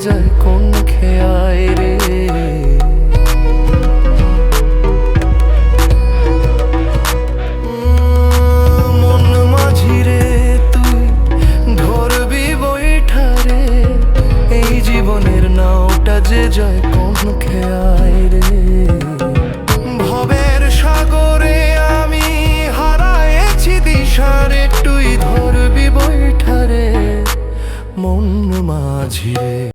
যায় কোন খেয়ায় রে? মন মাঝিরে তুই ধরবি বৈঠারে এই জীবনের নাওটা যে যায় কোন খেয়ায় রে? শূন্য মাঝিরে।